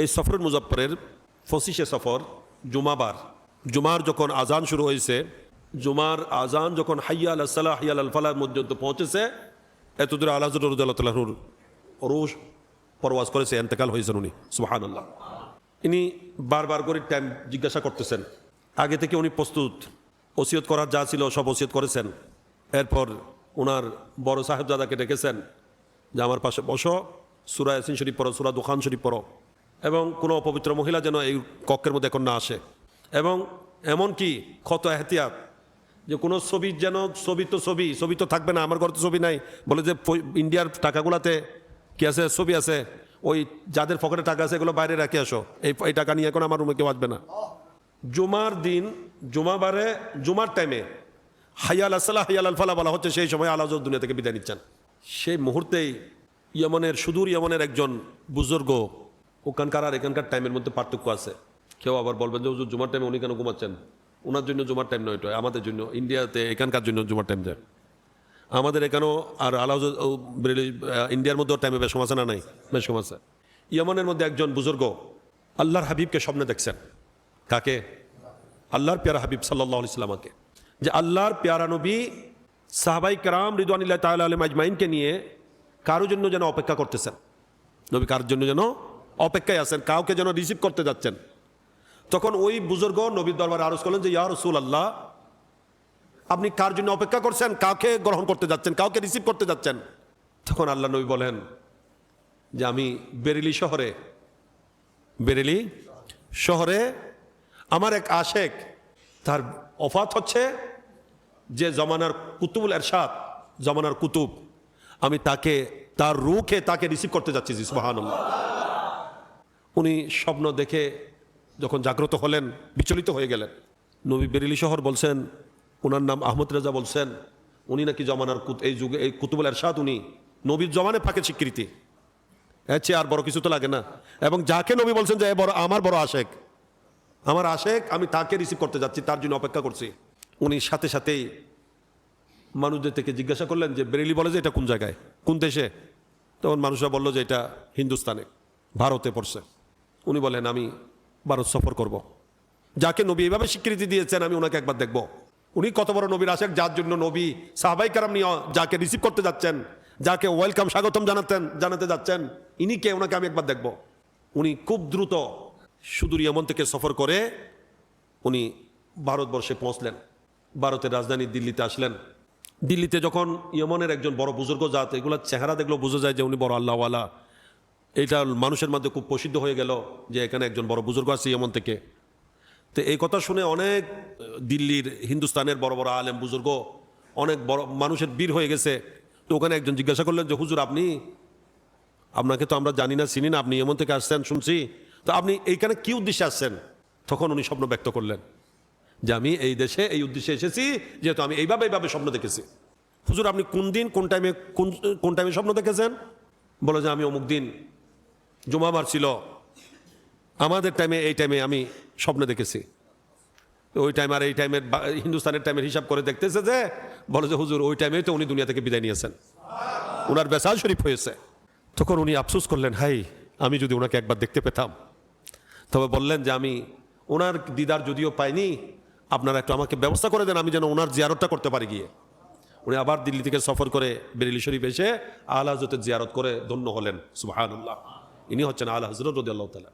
এই সফরুল মুজফরের ফসিসে সফর জুমাবার। জুমার যখন আজান শুরু হয়েছে, জুমার আজান যখন হাইয়া আল সালাহ হাইয়া আল ফালার মধ্যে পৌঁছেছে এত দূরে আল্লাহ রুদাল্লাহর রোজ পরওয়াজ করেছে, এন্তেকাল হয়েছেন উনি। সুবাহান আল্লাহ ইনি বারবার করে টাইম জিজ্ঞাসা করতেছেন। আগে থেকে উনি প্রস্তুত। ওসিয়ত করার যা ছিল সব ওসিয়ত করেছেন। এরপর ওনার বড় সাহেবজাদাকে ডেকেছেন যে, আমার পাশে বসো। সুরা ইয়াসিন শরীফ পড়ো, সুরা দোকান শরীফ পড়ো। এবং কোনো অপবিত্র মহিলা যেন এই কক্ষের মধ্যে এখন না আসে। এবং এমন কি ক্ষত এহতিয়াত যে কোনো ছবি যেন, ছবি তো ছবি ছবি তো থাকবে না, আমার ঘরে তো ছবি নাই। বলে যে ইন্ডিয়ার টাকাগুলাতে কি আছে, ছবি আছে, ওই যাদের পকেটে টাকা আছে এগুলো বাইরে রাখে আসো। এই এই টাকা নিয়ে এখন আমার রুমে কেউ আসবে না। জুমার দিন, জুমাবারে, জুমার টাইমে হাইয়াল আসসালাহ হাইয়াল আল ফালা বলা হচ্ছে, সেই সময় আল্লাহ দুনিয়া থেকে বিদায় নিচ্ছেন। সেই মুহূর্তেই ইয়মনের, সুদূর ইয়মনের একজন বুজুর্গ ওখানকার আর এখানকার টাইমের মধ্যে পার্থক্য আছে। কেউ আবার বলবেন যে, হুজুর, জুমার টাইমে উনি কেন ঘুমাচ্ছেন? ওনার জন্য জুমার টাইম নয় আমাদের জন্য। ইন্ডিয়াতে এখানকার জন্য জুমার টাইম যায়। আমাদের এখানেও আর আলাউ ইন্ডিয়ার মধ্যেও টাইমে বেশ আছে না নাই? বেশ আছে। ইয়মনের মধ্যে একজন বুজুর্গ আল্লাহর হাবিবকে স্বপ্নে দেখছেন। কাকে? আল্লাহর পেয়ারা হাবিব সাল্লাহ ইসলামাকে যে আল্লাহর পেয়ারা নবী সাহাবাই কারাম রিদওয়ানিল্লাহ তাল আলম আজমাইনকে নিয়ে কারোর জন্য যেন অপেক্ষা করতেছেন। নবী কারোর জন্য যেন অপেক্ষায় আছেন, কাউকে যেন রিসিভ করতে যাচ্ছেন। তখন ওই বুজুর্গ নবীর দরবারে আরজ করলেন যে, ইয়া রসুল আল্লাহ আপনি কার জন্য অপেক্ষা করছেন? কাউকে গ্রহণ করতে যাচ্ছেন, কাউকে রিসিভ করতে যাচ্ছেন? তখন আল্লাহ নবী বলেন যে, আমি বেরেলি শহরে বেরেলি শহরে আমার এক আশেক, তার অফাত হচ্ছে যে, জমানার কুতুবুল এরশাদ, জমানার কুতুব, আমি তাকে, তার রুখে তাকে রিসিভ করতে যাচ্ছি সুবাহান উনি স্বপ্ন দেখে যখন জাগ্রত হলেন, বিচলিত হয়ে গেলেন। নবী বেরেলি শহর বলছেন ওনার নাম আহমদ রেজা বলছেন, উনি নাকি জমানার কুত- এই যুগে, এই কুতুবুল এরশাদ উনি, নবীর জমানে ফাঁকে স্বীকৃতি। এর চেয়ে আর বড় কিছু তো লাগে না। এবং যাকে নবী বলছেন যে বড়, আমার বড় আশেক। আমার আশেক, আমি তাকে রিসিভ করতে যাচ্ছি, তার জন্য অপেক্ষা করছি। উনি সাথে সাথেই মানুষদের থেকে জিজ্ঞাসা করলেন যে, বেরেলি বলে যে, এটা কোন জায়গায়? কোন দেশে? তখন মানুষরা বলল যে, এটা হিন্দুস্তানে, ভারতে পড়ছে। উনি বলেন, আমি ভারত সফর করব। যাকে নবী এভাবে স্বীকৃতি দিয়েছেন, আমি ওনাকে একবার দেখব। উনি কত বড় নবীর আশেক, যার জন্য নবী সাহাবাই কারাম নিয়ে যাকে রিসিভ করতে যাচ্ছেন, যাকে ওয়েলকাম স্বাগতম জানাতেন, জানাতে যাচ্ছেন, ইনি কে? ওনাকে আমি একবার দেখব। উনি খুব দ্রুত সুদূর ইয়মন থেকে সফর করে উনি ভারতবর্ষে পৌঁছলেন। ভারতের রাজধানী দিল্লিতে আসলেন। দিল্লিতে যখন ইয়মনের একজন বড় বুজুর্গ জাত এগুলো চেহারা দেখলেও বোঝা যায় যে উনি বড় আল্লাহওয়ালা। এটা মানুষের মধ্যে খুব প্রসিদ্ধ হয়ে গেল যে এখানে একজন বড় বুজুর্গ আছে ইয়মন থেকে। তো এই কথা শুনে অনেক দিল্লির, হিন্দুস্তানের বড় বড় আলেম বুজুর্গ অনেক বড় মানুষের বীর হয়ে গেছে। তো ওখানে একজন জিজ্ঞাসা করলেন যে, হুজুর, আপনি, আপনাকে তো আমরা জানি না, চিনি না, আপনি এমন থেকে আসছেন, শুনছি। তো আপনি এইখানে কি উদ্দেশ্যে আসছেন? তখন উনি স্বপ্ন ব্যক্ত করলেন যে, আমি এই দেশে, এই উদ্দেশ্যে এসেছি, যেহেতু আমি এইভাবে এইভাবে স্বপ্ন দেখেছি। হুজুর, আপনি কোন দিন, কোন টাইমে কোন কোন টাইমে স্বপ্ন দেখেছেন? বলে যে, আমি অমুক দিন জুমাবার ছিল আমাদের টাইমে এই টাইমে আমি স্বপ্ন দেখেছি। ওই টাইম আর এই টাইমের হিন্দুস্তানের টাইমের হিসাব করে দেখতেছে যে, বলে যে, হুজুর, ওই টাইমে তো উনি দুনিয়া থেকে বিদায় নিয়েছেন। ওনার বেসাল শরীফ হয়েছে। তখন উনি আফসোস করলেন, হাই, আমি যদি ওনাকে একবার দেখতে পেতাম। তবে বললেন যে, আমি ওনার দিদার যদিও পাইনি, আপনারা একটু আমাকে ব্যবস্থা করে দেন, আমি যেন ওনার জিয়ারতটা করতে পারি গিয়ে। উনি আবার দিল্লি থেকে সফর করে বেরেলি শরীফ এসে আল জিয়ারত করে ধন্য হলেন সুবাহ ইনি হচ্ছেন আল হজরত রদি আল্লাহ তালা